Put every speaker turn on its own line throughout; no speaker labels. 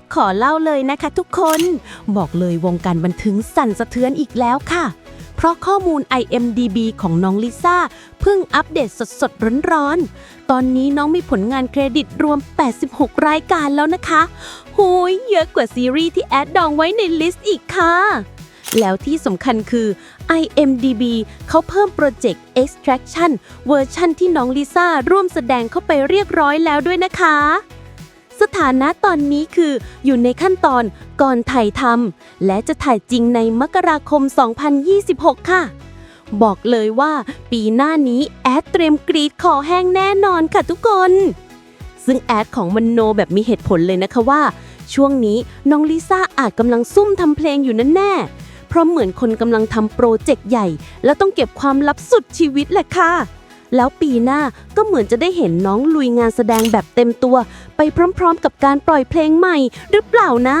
ดขอเล่าเลยนะคะทุกคน บอกเลยวงการบันทิงสั่นสะเทือนอีกแล้วค่ะ เพราะข้อมูล IMDB ของน้องลิซ่าเพิ่งอัปเดตสดๆร้อนๆ ตอนนี้น้องมีผลงานเครดิตรวม 86 รายการแล้วนะคะโหยเยอะกว่าซีรีส์ที่แอดดองไว้ในลิสต์อีกค่ะแล้วที่สำคัญคือ IMDB เขาเพิ่มโปรเจกต์ Extraction เวอร์ชั่นที่น้องลิซ่าร่วมแสดงเข้าไปเรียบร้อยแล้วด้วยนะคะ สถานะตอนนี้คืออยู่ในขั้นตอนก่อนถ่ายทำและจะถ่ายจริงในมกราคม 2026 ค่ะ บอกเลยว่าปีหน้านี้แอดเตรียมกรีดคอแห้งแน่นอนค่ะทุกคน ซึ่งแอดของมันโนแบบมีเหตุผลเลยนะคะว่า ช่วงนี้น้องลิซ่าอาจกำลังซุ่มทำเพลงอยู่นั่นแน่เพราะเหมือนคนกำลังทำโปรเจกต์ใหญ่ แล้วต้องเก็บความลับสุดชีวิตแหละค่ะ แล้วปีหน้าก็เหมือนจะได้เห็นน้องลุยงานแสดงแบบเต็มตัว ไปพร้อมๆ กับการปล่อยเพลงใหม่หรือเปล่านะ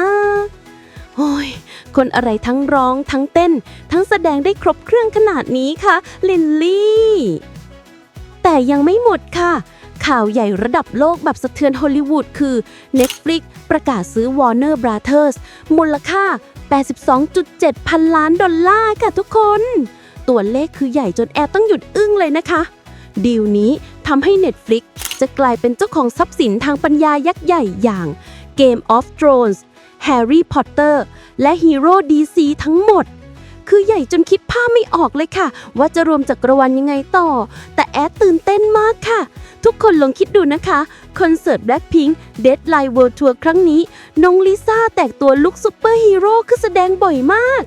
โอ้ยคนอะไรทั้งร้องทั้งเต้น ทั้งแสดงได้ครบเครื่องขนาดนี้คะลินลี่ แต่ยังไม่หมดค่ะ ข่าวใหญ่ระดับโลกแบบสะเทือนฮอลลีวูดคือ Netflix ประกาศซื้อ Warner Brothers มูลค่า 82.7 พันล้านดอลลาร์ค่ะทุกคน ตัวเลขคือใหญ่จนแอร์ต้องหยุดอึ้งเลยนะคะ ดีลนี้ทำให้ Netflix จะกลายเป็นเจ้าของทรัพย์สินทางปัญญายักษ์ใหญ่อย่าง Game of Thrones Harry Potter และ Hero DC ทั้งหมด คือใหญ่จนคิดภาพไม่ออกเลยค่ะ ว่าจะรวมจักรวาลยังไงต่อ แต่แอดตื่นเต้นมากค่ะ ทุกคนลองคิดดูนะคะคอนเสิร์ต Blackpink Deadline World Tour ครั้งนี้ น้องลิซ่าแตกตัวลุคซูเปอร์ฮีโร่คือแสดงบ่อยมาก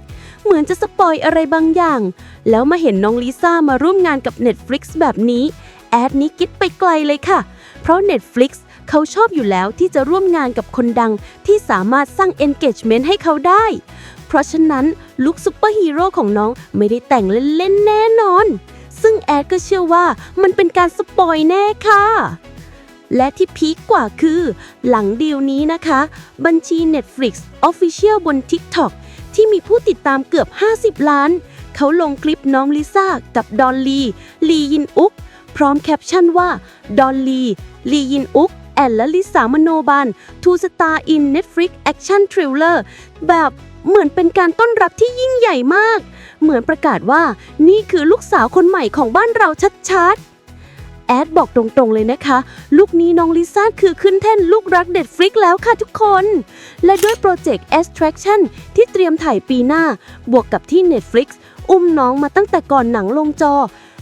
เหมือนจะสปอยอะไรบางอย่าง แล้วมาเห็นน้องลิซ่ามาร่วมงานกับ Netflix แบบนี้ แอดนี้คิดไปไกลเลยค่ะ เพราะ Netflix เขาชอบอยู่แล้วที่จะร่วมงานกับคนดังที่สามารถสร้าง engagement ให้เขาได้ เพราะฉะนั้นลุคซูเปอร์ฮีโร่ของน้องไม่ได้แต่งเล่นๆแน่นอน ซึ่งแอดก็เชื่อว่ามันเป็นการสปอยแน่ค่ะและที่พีคกว่าคือ หลังดีลนี้นะคะ บัญชี Netflix Official บน TikTok ที่มีผู้ติดตามเกือบ 50 ล้าน เขาลงคลิปน้องลิซ่ากับดอลลี ลียินอุก พร้อมแคปชั่นว่า ดอลลี ลียินอุก แอนและลิสามโนบันทูสตาร์อิน Netflix Action Thriller แบบเหมือนเป็นการต้อนรับที่ยิ่งใหญ่มาก เหมือนประกาศว่า นี่คือลูกสาวคนใหม่ของบ้านเราชัดๆ แอดบอกตรงๆเลยนะคะ ลูกนี้น้องลิซ่าคือขึ้นแท่นลูกรักเด็ดฟลิกแล้วค่ะทุกคน และด้วยโปรเจกต์ Extraction ที่เตรียมถ่ายปีหน้า บวกกับที่ Netflix อุ้มน้องมาตั้งแต่ก่อนหนังลงจอ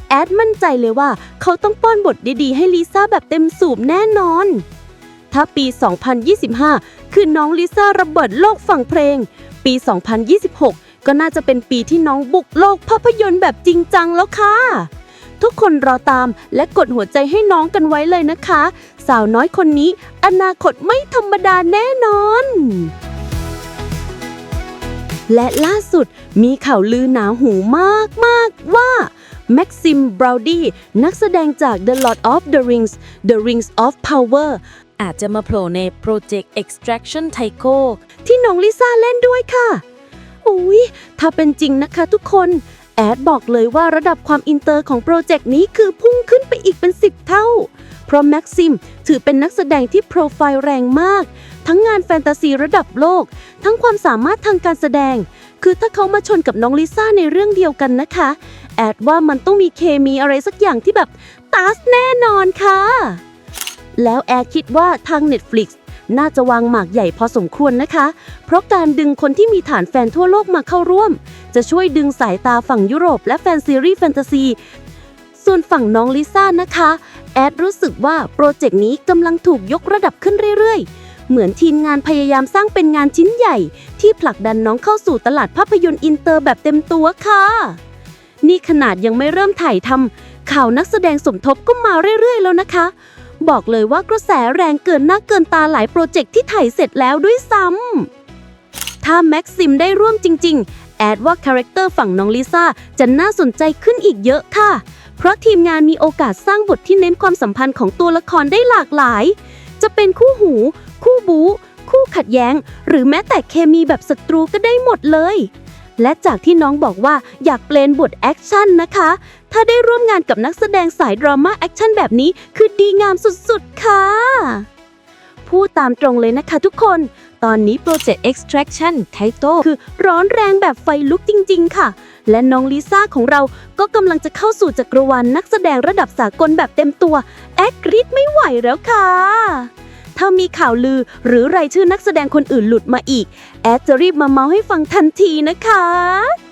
แอดมั่นใจเลยว่าเขาต้องป้อนบทดีๆ ให้ลิซ่าแบบเต็มสูบแน่นอน ถ้าปี 2025 คือน้องลิซ่าระเบิดโลกฝั่งเพลง ปี 2026 ก็น่าจะเป็นปีที่น้องบุกโลกภาพยนตร์แบบจริงจังแล้วค่ะ ทุกคนรอตามและกดหัวใจให้น้องกันไว้เลยนะคะ สาวน้อยคนนี้ อนาคตไม่ธรรมดาแน่นอน และล่าสุดมีข่าวลือหนาหูมากมากว่าแม็กซิม บราวดี้ นักแสดงจาก The Lord of the Rings The Rings of Power อาจจะมาโผล่ในโปรเจกต์ Extraction Tycho ที่น้องลิซ่าเล่นด้วยค่ะ อุ๊ย ถ้าเป็นจริงนะคะทุกคน แอดบอกเลยว่าระดับความอินเตอร์ของโปรเจกต์นี้คือพุ่งขึ้นไปอีกเป็น 10 เท่า เพราะแม็กซิมถือเป็นนักแสดงที่โปรไฟล์แรงมาก ทั้งงานแฟนตาซีระดับโลก ทั้งความสามารถทางการแสดง คือถ้าเขามาชนกับน้องลิซ่าในเรื่องเดียวกันนะคะ แอดว่ามันต้องมีเคมีอะไรสักอย่างที่แบบตัสแน่นอนค่ะ แล้วแอร์คิดว่าทาง Netflix น่าจะวางหมากใหญ่พอสมควรนะคะ เพราะการดึงคนที่มีฐานแฟนทั่วโลกมาเข้าร่วม จะช่วยดึงสายตาฝั่งยุโรปและแฟนซีรีส์แฟนตาซี ส่วนฝั่งน้องลิซ่านะคะ แอดรู้สึกว่าโปรเจกต์นี้กำลังถูกยกระดับขึ้นเรื่อยๆ เหมือนทีมงานพยายามสร้างเป็นงานชิ้นใหญ่ ที่ผลักดันน้องเข้าสู่ตลาดภาพยนตร์อินเตอร์แบบเต็มตัวค่ะ นี่ขนาดยังไม่เริ่มถ่ายทำข่าวนักแสดงสมทบก็มาเรื่อยๆ แล้วนะคะ บอกเลยว่ากระแสแรงเกินหน้าเกินตาหลายโปรเจกต์ที่ถ่ายเสร็จแล้วด้วยซ้ำ ถ้าแม็กซิมได้ร่วมจริง ๆ แอดว่าคาแรคเตอร์ฝั่งน้องลิซ่าจะน่าสนใจขึ้นอีกเยอะค่ะ เพราะทีมงานมีโอกาสสร้างบทที่เน้นความสัมพันธ์ของตัวละครได้หลากหลาย จะเป็นคู่หู คู่บู๊คู่ขัดแย้ง หรือแม้แต่เคมีแบบศัตรูก็ได้หมดเลย และจากที่น้องบอกว่าอยากเปลนบทแอคชั่นนะคะ ถ้าได้ร่วมงานกับนักแสดงสายดราม่าแอคชั่นแบบนี้คือดีงามสุดๆ ค่ะ พูดตามตรงเลยนะคะทุกคน ตอนนี้โปรเจกต์ extraction ไทโตคือร้อนแรงแบบไฟลุกจริง ๆ ค่ะ และน้องลิซ่าของเราก็กำลังจะเข้าสู่จักรวาลนักแสดงระดับสากลแบบเต็มตัว แอดกรีดไม่ไหวแล้วค่ะ ถ้ามีข่าวลือหรือรายชื่อนักแสดงคนอื่นหลุดมาอีก แอดจะรีบมาเมาให้ฟังทันทีนะคะ